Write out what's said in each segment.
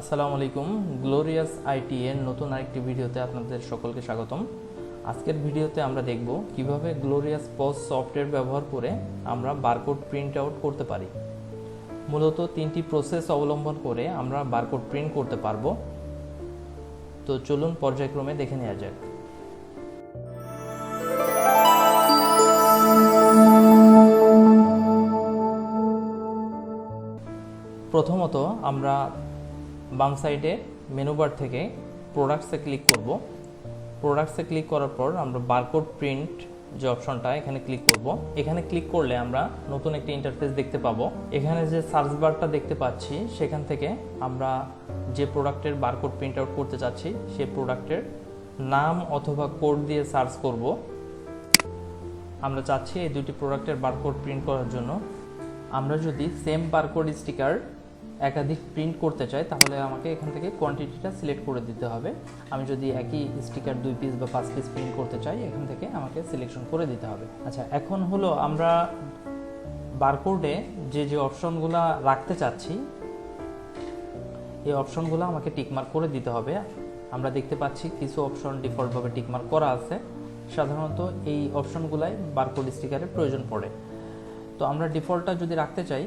আসসালামু আলাইকুম, glorious IT এর নতুন আরেকটি ভিডিওতে আপনাদের সকলকে স্বাগতম। আজকের ভিডিওতে আমরা দেখব কীভাবে গ্লোরিয়াস পজ সফটওয়্যার ব্যবহার করে আমরা বারকোড প্রিন্ট আউট করতে পারি। মূলত তিনটি প্রসেস অবলম্বন করে আমরা বারকোড প্রিন্ট করতে পারব। তো চলুন পর্যায়ক্রমে দেখে নেওয়া যাক। প্রথমত আমরা বাম সাইডে মেনু বার থেকে প্রোডাক্টসে ক্লিক করব। প্রোডাক্টসে ক্লিক করার পর আমরা বারকোড প্রিন্ট যে অপশনটা এখানে ক্লিক করব। এখানে ক্লিক করলে আমরা নতুন একটি ইন্টারফেস দেখতে পাবো। এখানে যে সার্চ বারটা দেখতে পাচ্ছি, সেখান থেকে আমরা যে প্রোডাক্টের বারকোড প্রিন্ট আউট করতে চাচ্ছি সেই প্রোডাক্টের নাম অথবা কোড দিয়ে সার্চ করব। আমরা চাচ্ছি এই দুটি প্রোডাক্টের বারকোড প্রিন্ট করার জন্য। আমরা যদি সেম বারকোড স্টিকার একাধিক প্রিন্ট করতে চাই তাহলে আমাকে এখান থেকে কোয়ান্টিটিটা সিলেক্ট করে দিতে হবে। আমি যদি একই স্টিকার দুই পিস বা পাঁচ পিস প্রিন্ট করতে চাই, এখান থেকে আমাকে সিলেকশন করে দিতে হবে। আচ্ছা এখন হলো আমরা বারকোডে যে যে অপশনগুলো রাখতে চাচ্ছি, এই অপশনগুলো আমাকে টিকমার্ক করে দিতে হবে। আমরা দেখতে পাচ্ছি কিছু অপশন ডিফল্টভাবে টিকমার্ক করা আছে। সাধারণত এই অপশনগুলাই বারকোড স্টিকারের প্রয়োজন পড়ে। তো আমরা ডিফল্টটা যদি রাখতে চাই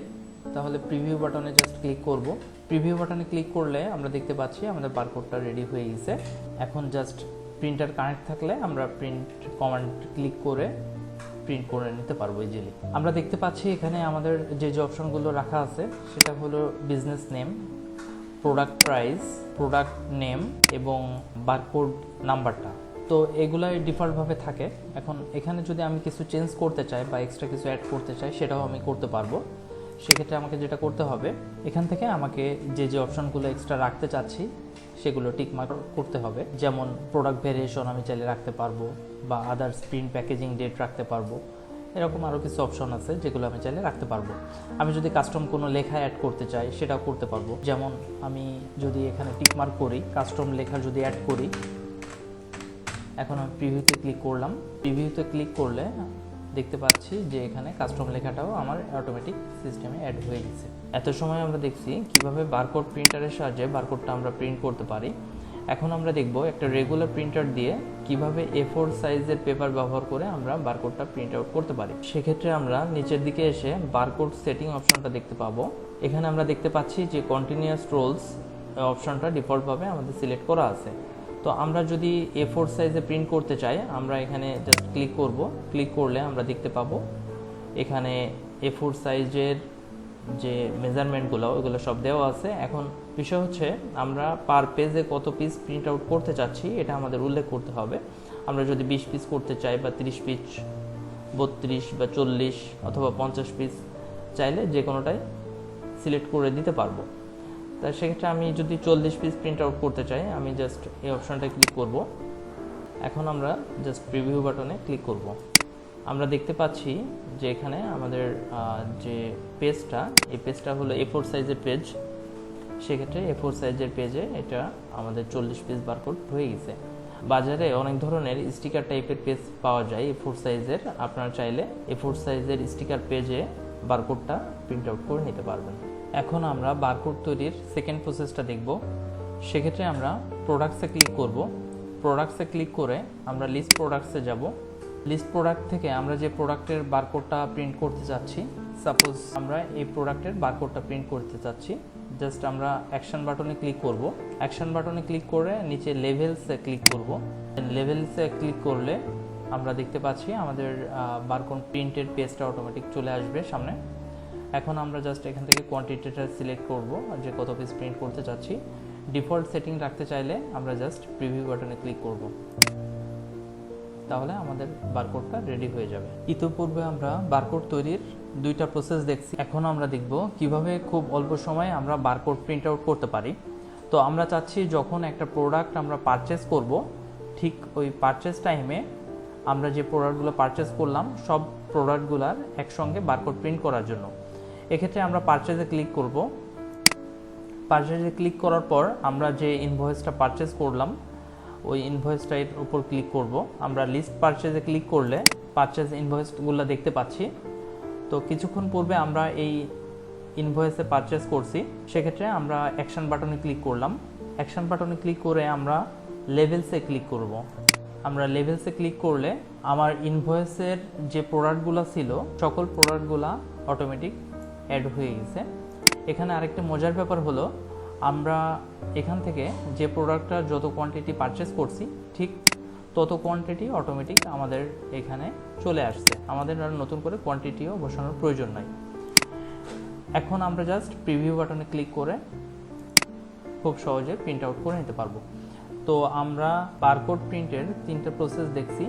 তাহলে প্রিভিউ বাটনে জাস্ট ক্লিক করব। প্রিভিউ বাটনে ক্লিক করলে আমরা দেখতে পাচ্ছি আমাদের বারকোডটা রেডি হয়ে গেছে। এখন জাস্ট প্রিন্টার কানেক্ট থাকলে আমরা প্রিন্ট কমান্ড ক্লিক করে প্রিন্ট করে নিতে পারব ইজিলি আমরা দেখতে পাচ্ছি এখানে আমাদের যে যে অপশনগুলো রাখা আছে, সেটা হলো business name product price product name এবং বারকোড নাম্বারটা তো এগুলাই ডিফল্টভাবে থাকে। এখন এখানে যদি আমি কিছু চেঞ্জ করতে চাই বা এক্সট্রা কিছু অ্যাড করতে চাই, সেটাও আমি করতে পারব। সেক্ষেত্রে আমাকে যেটা করতে হবে, এখান থেকে আমাকে যে যে অপশনগুলো এক্সট্রা রাখতে চাচ্ছি, সেগুলো টিকমার্ক করতে হবে। যেমন প্রোডাক্ট ভেরিয়েশন আমি চাইলে রাখতে পারব বা আদার্স প্রিন্ট প্যাকেজিং ডেট রাখতে পারব। এরকম আরও কিছু অপশন আছে যেগুলো আমি চাইলে রাখতে পারব। আমি যদি কাস্টম কোনো লেখা অ্যাড করতে চাই, সেটাও করতে পারব। যেমন আমি যদি এখানে টিকমার্ক করি কাস্টম লেখা যদি অ্যাড করি, এখন আমি প্রিভিউতে ক্লিক করলাম। প্রিভিউতে ক্লিক করলে দেখতে পাচ্ছি যে এখানে কাস্টম লেখাটাও আমার অটোমেটিক সিস্টেমে অ্যাড হয়ে গেছে। এত সময় আমরা দেখছি কীভাবে বারকোড প্রিন্টারের সাহায্যে বারকোডটা আমরা প্রিন্ট করতে পারি। এখন আমরা দেখব একটা রেগুলার প্রিন্টার দিয়ে কীভাবে এ ফোর সাইজের পেপার ব্যবহার করে আমরা বারকোডটা প্রিন্ট আউট করতে পারি। সেক্ষেত্রে আমরা নিচের দিকে এসে বারকোড সেটিং অপশনটা দেখতে পাবো। এখানে আমরা দেখতে পাচ্ছি যে কন্টিনিউয়াস রোলস অপশনটা ডিফল্টভাবে আমাদের সিলেক্ট করা আছে। তো আমরা যদি এ ফোর সাইজে প্রিন্ট করতে চাই, আমরা এখানে জাস্ট ক্লিক করব। ক্লিক করলে আমরা দেখতে পাবো, এখানে এ ফোর সাইজের যে মেজারমেন্টগুলো ওইগুলো সব দেওয়া আছে। এখন বিষয় হচ্ছে, আমরা পার পেজে কত পিস প্রিন্ট আউট করতে চাচ্ছি, এটা আমাদের উল্লেখ করতে হবে। আমরা যদি বিশ পিস করতে চাই বা তিরিশ পিস বত্রিশ বা চল্লিশ অথবা পঞ্চাশ পিস চাইলে যে কোনোটাই সিলেক্ট করে দিতে পারব। তা সেক্ষেত্রে আমি যদি চল্লিশ পিস প্রিন্ট আউট করতে চাই, আমি জাস্ট এই অপশনটা ক্লিক করব। এখন আমরা জাস্ট প্রিভিউ বাটনে ক্লিক করব। আমরা দেখতে পাচ্ছি যে এখানে আমাদের যে পেজটা এই পেজটা হলো এ ফোর সাইজের পেজ সেক্ষেত্রে এ ফোর সাইজের পেজে এটা আমাদের চল্লিশ পিস বারকোড হয়ে গেছে। বাজারে অনেক ধরনের স্টিকার টাইপের পেজ পাওয়া যায় এ ফোর সাইজের আপনারা চাইলে এ ফোর সাইজের স্টিকার পেজে বারকোডটা প্রিন্ট আউট করে নিতে পারবেন। এখন আমরা বারকোড তৈরির সেকেন্ড প্রসেসটা দেখব। সেক্ষেত্রে আমরা প্রোডাক্টসে ক্লিক করব। প্রোডাক্টসে ক্লিক করে আমরা লিস্ট প্রোডাক্টসে যাব। লিস্ট প্রোডাক্ট থেকে আমরা যে প্রোডাক্টের বারকোডটা প্রিন্ট করতে চাচ্ছি সাপোজ আমরা এই প্রোডাক্টের বারকোডটা প্রিন্ট করতে চাচ্ছি জাস্ট আমরা অ্যাকশন বাটনে ক্লিক করব। অ্যাকশন বাটনে ক্লিক করে নিচে লেভেলসে ক্লিক করব। লেভেলসে ক্লিক করলে আমরা দেখতে পাচ্ছি আমাদের বারকোড প্রিন্টের পেজটা অটোমেটিক চলে আসবে সামনে। এখন আমরা জাস্ট এখান থেকে কোয়ান্টিটিটা সিলেক্ট করব যে কত পিস প্রিন্ট করতে চাচ্ছি ডিফল্ট সেটিং রাখতে চাইলে আমরা জাস্ট প্রিভিউ বাটনে ক্লিক করব। তাহলে আমাদের বারকোডটা রেডি হয়ে যাবে। ইতিপূর্বে আমরা বারকোড তৈরির দুইটা প্রসেস দেখছি। এখন আমরা দেখব কীভাবে খুব অল্প সময়ে আমরা বারকোড প্রিন্ট আউট করতে পারি। তো আমরা চাচ্ছি যখন একটা প্রোডাক্ট আমরা পারচেস করব, ঠিক ওই পারচেস টাইমে আমরা যে প্রোডাক্টগুলো পারচেস করলাম, সব প্রোডাক্টগুলার একসঙ্গে বারকোড প্রিন্ট করার জন্য। এক্ষেত্রে আমরা পারচেজে ক্লিক করব। পারচেজে ক্লিক করার পর আমরা যে ইনভয়েসটা পারচেস করলাম, ওই ইনভয়েসটার উপর ক্লিক করব। আমরা লিস্ট পারচেজে ক্লিক করলে পারচেজ ইনভয়েসগুলো দেখতে পাচ্ছি। তো কিছুক্ষণ পূর্বে আমরা এই ইনভয়েসে পারচেস করছি। সেক্ষেত্রে আমরা অ্যাকশন বাটনে ক্লিক করলাম। অ্যাকশন বাটনে ক্লিক করে আমরা লেভেলসে ক্লিক করব। আমরা লেভেলসে ক্লিক করলে আমার ইনভয়েসের যে প্রোডাক্টগুলো ছিল, সকল প্রোডাক্টগুলো অটোমেটিক অ্যাড হয়ে গেছে। এখানে আরেকটা মজার ব্যাপার হলো, আমরা এখান থেকে যে প্রোডাক্টটা যত কোয়ান্টিটি পারচেস করছি, ঠিক তত কোয়ান্টিটি অটোমেটিক আমাদের এখানে চলে আসছে। আমাদের আর নতুন করে কোয়ান্টিটিও বসানোর প্রয়োজন নাই। এখন আমরা জাস্ট প্রিভিউ বাটনে ক্লিক করে খুব সহজে প্রিন্ট আউট করে নিতে পারব। তো আমরা বারকোড প্রিন্টের তিনটা প্রসেস দেখছি।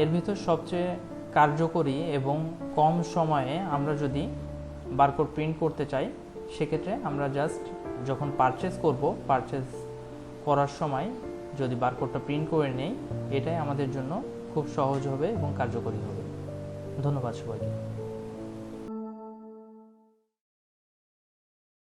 এর ভিতর সবচেয়ে কার্যকরী এবং কম সময়ে আমরা যদি বারকোড প্রিন্ট করতে চাই, সেক্ষেত্রে আমরা জাস্ট যখন পারচেস করব পারচেস করার সময় যদি বারকোডটা প্রিন্ট করে নেই, এটাই আমাদের জন্য খুব সহজ হবে এবং কার্যকরী হবে। ধন্যবাদ সবাইকে।